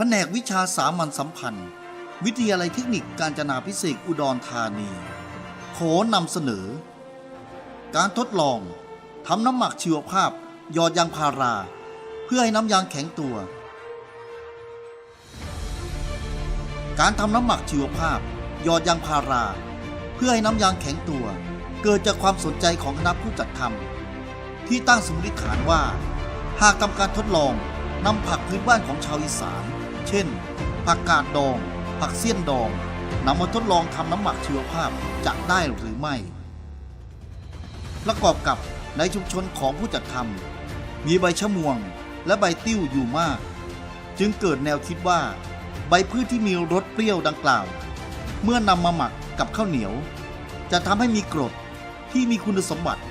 แผนกวิชาสามัญสัมพันธ์ วิทยาลัยเทคนิคการจนาพิเศษอุดรธานี ขอนำเสนอ การทดลองทำน้ำหมักชีวภาพหยอดยางพารา เพื่อให้น้ำยางแข็งตัว การทำน้ำหมักชีวภาพหยอดยางพารา เพื่อให้น้ำยางแข็งตัว เกิดจากความสนใจของคณะผู้จัดทำที่ตั้งสมมติฐานว่า หากทำการทดลองนำผักพื้นบ้านของชาวอีสาน เช่น ผักกาดดอง ผักเสี้ยนดองนำมาทดลองทำน้ำหมักชีวภาพจะได้หรือไม่ ประกอบกับในชุมชนของผู้จัดทำมีใบชะมวงและใบติ้วอยู่มาก จึงเกิดแนวคิดว่า ใบพืชที่มีรสเปรี้ยวดังกล่าว เมื่อนำมาหมักกับข้าวเหนียว จะทำให้มีกรดที่มีคุณสมบัติ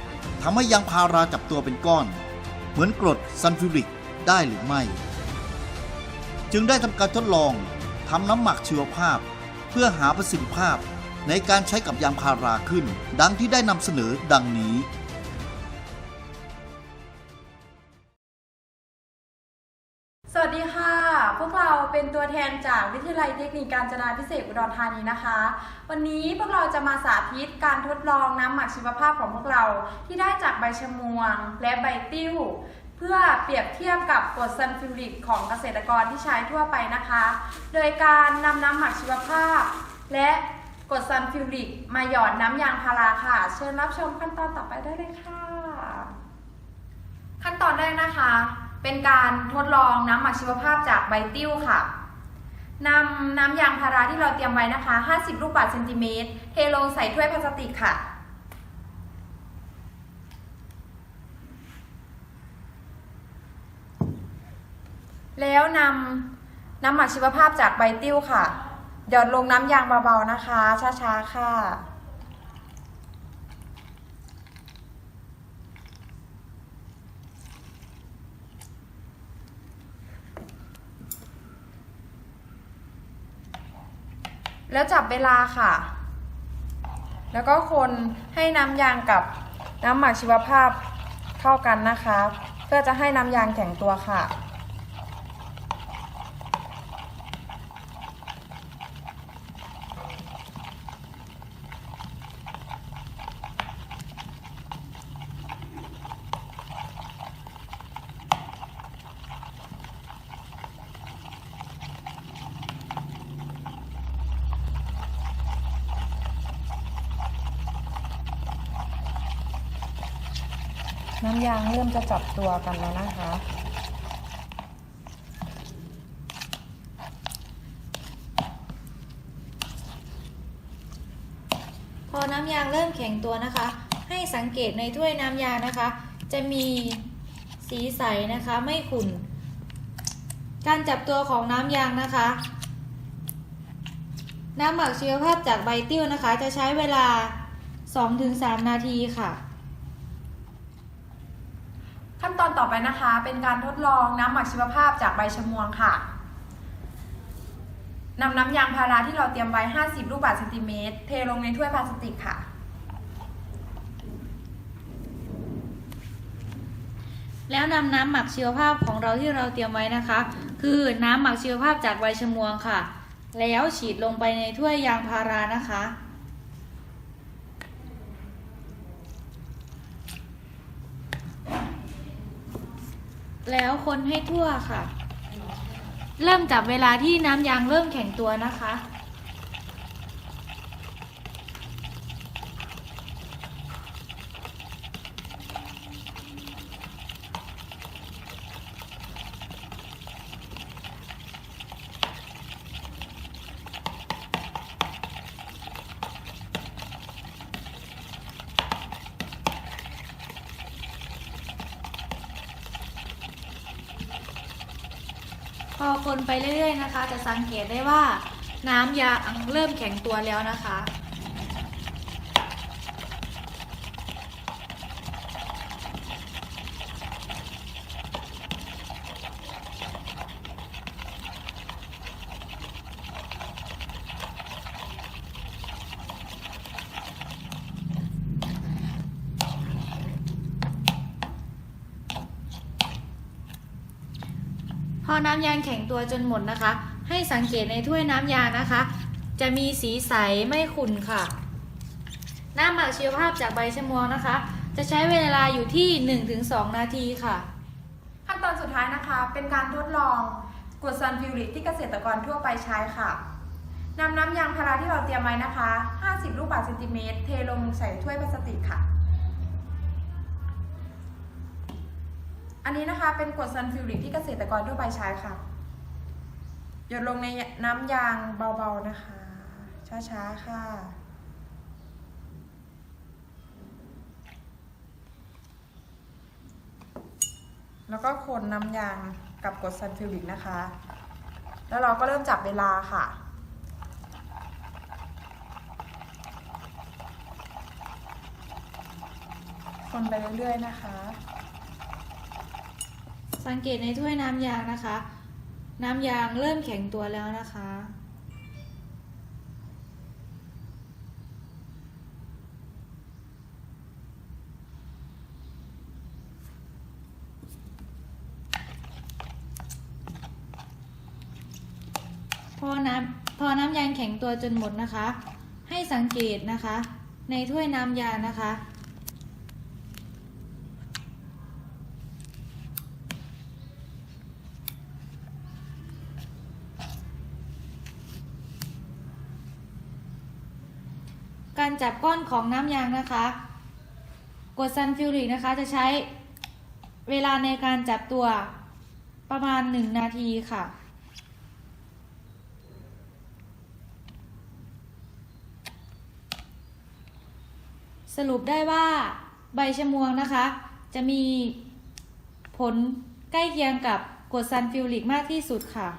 ทำให้ยางพาราจับตัวเป็นก้อน เหมือนกรดซัลฟิวริกได้หรือไม่ จึงได้ทำการทดลองทำน้ำหมักชีวภาพ เพื่อหาประสิทธิภาพในการใช้กับยางพาราขึ้น ดังที่ได้นำเสนอดังนี้สวัสดีค่ะ พวกเราเป็นตัวแทนจากวิทยาลัยเทคนิคการจนาพิเศษอุดรธานีนะคะ วันนี้พวกเราจะมาสาธิตการทดลองน้ำหมักชีวภาพของพวกเราที่ได้จากใบชะมวงและใบติ้ว เพื่อเปรียบเทียบกับกรดซัลฟิวริกของเกษตรกรที่ใช้ทั่วไปนะคะ โดยการนำน้ำหมักชีวภาพ และกรดซัลฟิวริกมาหยอดน้ำยางพาราค่ะ เชิญรับชมขั้นตอนต่อไปได้เลยค่ะ ขั้นตอนแรกนะคะ เป็นการทดลองน้ำหมักชีวภาพจากใบติ้วค่ะนำน้ำยางพาราที่เราเตรียมไว้นะคะ 50 ลูกบาศก์เซนติเมตร เทลงใส่ถ้วยพลาสติกค่ะ แล้วนำน้ำหมักชีวภาพจากใบติ้วค่ะ หยอดลงน้ำยางเบาๆนะคะ ช้าๆค่ะ แล้วจับเวลาค่ะ แล้วก็คนให้น้ำยางกับน้ำหมักชีวภาพเข้ากันนะคะ เพื่อจะให้น้ำยางแข็งตัวค่ะ น้ำยางเริ่มจะจับตัวกันแล้วนะคะ พอน้ำยางเริ่มแข็งตัวนะคะ ให้สังเกตในถ้วยน้ำยางนะคะ จะมีสีใสนะคะไม่ขุ่น การจับตัวของน้ำยางนะคะ น้ำหมักชีวภาพจากใบติ้วนะคะ จะใช้เวลา 2-3 นาทีค่ะ ขั้นตอนต่อไปนะคะ เป็นการทดลองน้ำหมักชีวภาพจากใบชะมวงค่ะนำน้ำยางพาราที่เราเตรียมไว้ 50 ลูกบาศก์เซนติเมตร เทลงในถ้วยพลาสติกค่ะ แล้วนำน้ำหมักชีวภาพของเราที่เราเตรียมไว้นะคะ คือน้ำหมักชีวภาพจากใบชะมวงค่ะ แล้วฉีดลงไปในถ้วยยางพารานะคะ แล้วคนให้ทั่วค่ะ เริ่มจับเวลาที่น้ำยางเริ่มแข็งตัวนะคะ พอคนไปเรื่อยๆนะคะ จะสังเกตได้ว่าน้ำยางเริ่มแข็งตัวแล้วนะคะ น้ำยางแข็งตัวจนหมดนะคะ ให้สังเกตในถ้วยน้ำยางนะคะ จะมีสีใสไม่ขุ่นค่ะ น้ำหมักชีวภาพจากใบชะมวงนะคะ จะใช้เวลาอยู่ที่ 1-2 นาทีค่ะ ขั้นตอนสุดท้ายนะคะ เป็นการทดลองกรดซัลฟิวริกที่เกษตรกรทั่วไปใช้ค่ะนำน้ำยางพาราที่เราเตรียมไว้นะคะ 50 ลูกบาศก์เซนติเมตร เทลงใส่ถ้วยพลาสติกค่ะ อันนี้นะคะเป็นกรดซัลฟิวริกที่เกษตรกรทั่วไปใช้ค่ะ หยดลงในน้ำยางเบาๆนะคะ ช้าๆค่ะแล้วก็คนน้ำยางกับกดซัลฟิวริกนะคะ แล้วเราก็เริ่มจับเวลาค่ะ คนไปเรื่อยๆนะคะ สังเกตในถ้วยน้ำยางนะคะ น้ำยางเริ่มแข็งตัวแล้วนะคะ พอน้ำพอน้ำยางแข็งตัวจนหมดนะคะ ให้สังเกตนะคะ ในถ้วยน้ำยางนะคะ จับก้อนของน้ำยางนะคะกดซัลฟิวริกนะคะจะใช้เวลาในการจับตัวประมาณ 1 นาทีค่ะ สรุปได้ว่าใบชะมวงนะคะ จะมีผลใกล้เคียงกับกรดซัลฟิวริกมากที่สุดค่ะ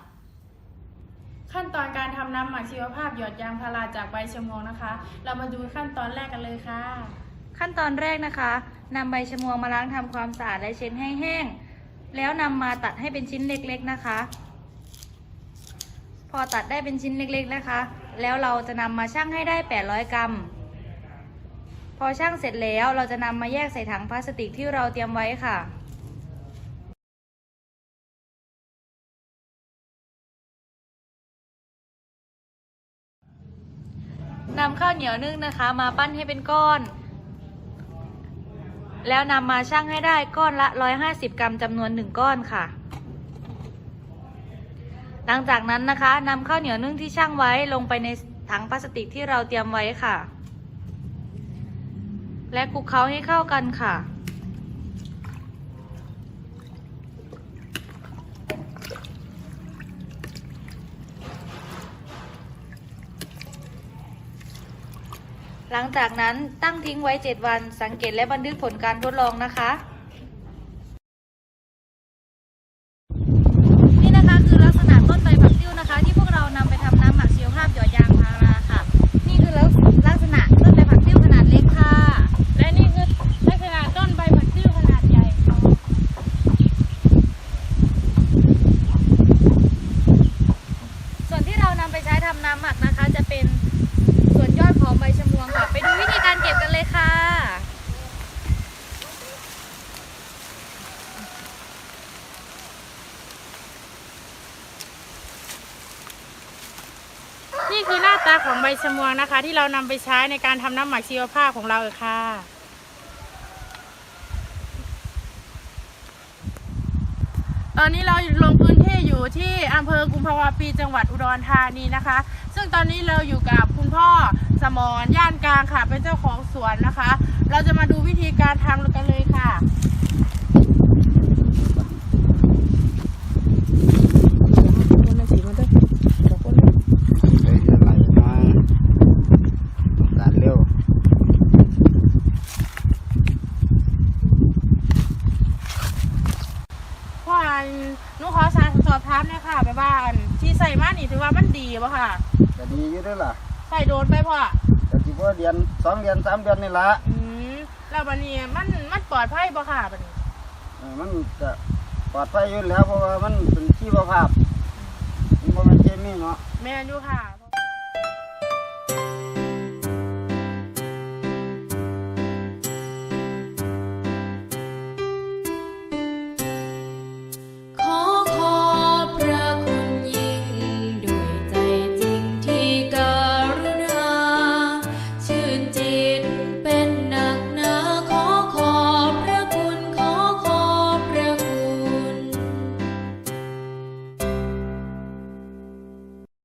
ขั้นตอนการทำน้ำหมักชีวภาพหยอดยางพาราจากใบชะมวงนะคะ เรามาดูขั้นตอนแรกกันเลยค่ะ ขั้นตอนแรกนะคะนำใบชะมวงมาล้างทำความสะอาดและเช็ดให้แห้ง แล้วนำมาตัดให้เป็นชิ้นเล็กๆนะคะ พอตัดได้เป็นชิ้นเล็กๆนะคะ แล้วเราจะนำมาชั่งให้ได้ 800 กรัม พอชั่งเสร็จแล้วเราจะนำมาแยกใส่ถังพลาสติกที่เราเตรียมไว้ค่ะ นำข้าวเหนียวนึ่งนะคะ มาปั้นให้เป็นก้อน แล้วนำมาชั่งให้ได้ก้อนละ 150 กรัมจำนวน1ก้อนค่ะ หลังจากนั้นนะคะนำข้าวเหนียวนึ่งที่ชั่งไว้ลงไปในถังพลาสติกที่เราเตรียมไว้ค่ะ และคลุกเคล้าให้เข้ากันค่ะ หลังจากนั้นตั้งทิ้งไว้ 7 วัน สังเกตและบันทึกผลการทดลองนะคะ นี่นะคะคือลักษณะต้นใบผักติ้วนะคะ ที่พวกเรานำไปทำน้ำหมักชีวภาพหยอดยางพาราค่ะ นี่คือลักษณะต้นใบผักติ้วขนาดเล็กค่ะ และนี่คือลักษณะต้นใบผักติ้วขนาดใหญ่ค่ะ ส่วนที่เรานำไปใช้ทำน้ำหมักนะคะ จะเป็นส่วนยอดของใบชะมวงค่ะ ไปดูวิธีการเก็บกันเลยค่ะ นี่ คือหน้าตาของใบชะมวงนะคะ ที่เรานำไปใช้ในการทำน้ำหมักชีวภาพของเราค่ะตอนนี้เราลงพื้นที่อยู่ที่อำเภอกุมภาวะปีจังหวัดอุดรธานีนะคะ ซึ่งตอนนี้เราอยู่กับคุณพ่อสมรย่านกลางค่ะ เป็นเจ้าของสวนนะคะ เราจะมาดูวิธีการทำกันเลยค่ะ ไปเรื่อยไหลมาหลานเร็ว พ่ออันหนูขอสารสอบถามหน่อยค่ะแบบว่าอันที่ใส่มานี่ถือว่ามันดีป่ะค่ะ ก็ดีอยู่เด้วย ล่ะใส่โดนไปพ่อแต่ที่ว่าเดือนสองเดือนสามเดือนนี่ละอืมแล้วบันนี้มันมันปลอดภัยป่ะค่ะบันนี้เออมันจะปลอดภัยอยู่แล้วเพราะว่ามันเป็นชีวภาพมันบ่แม่นเคมีเนาะ แม่นอยู่ค่ะ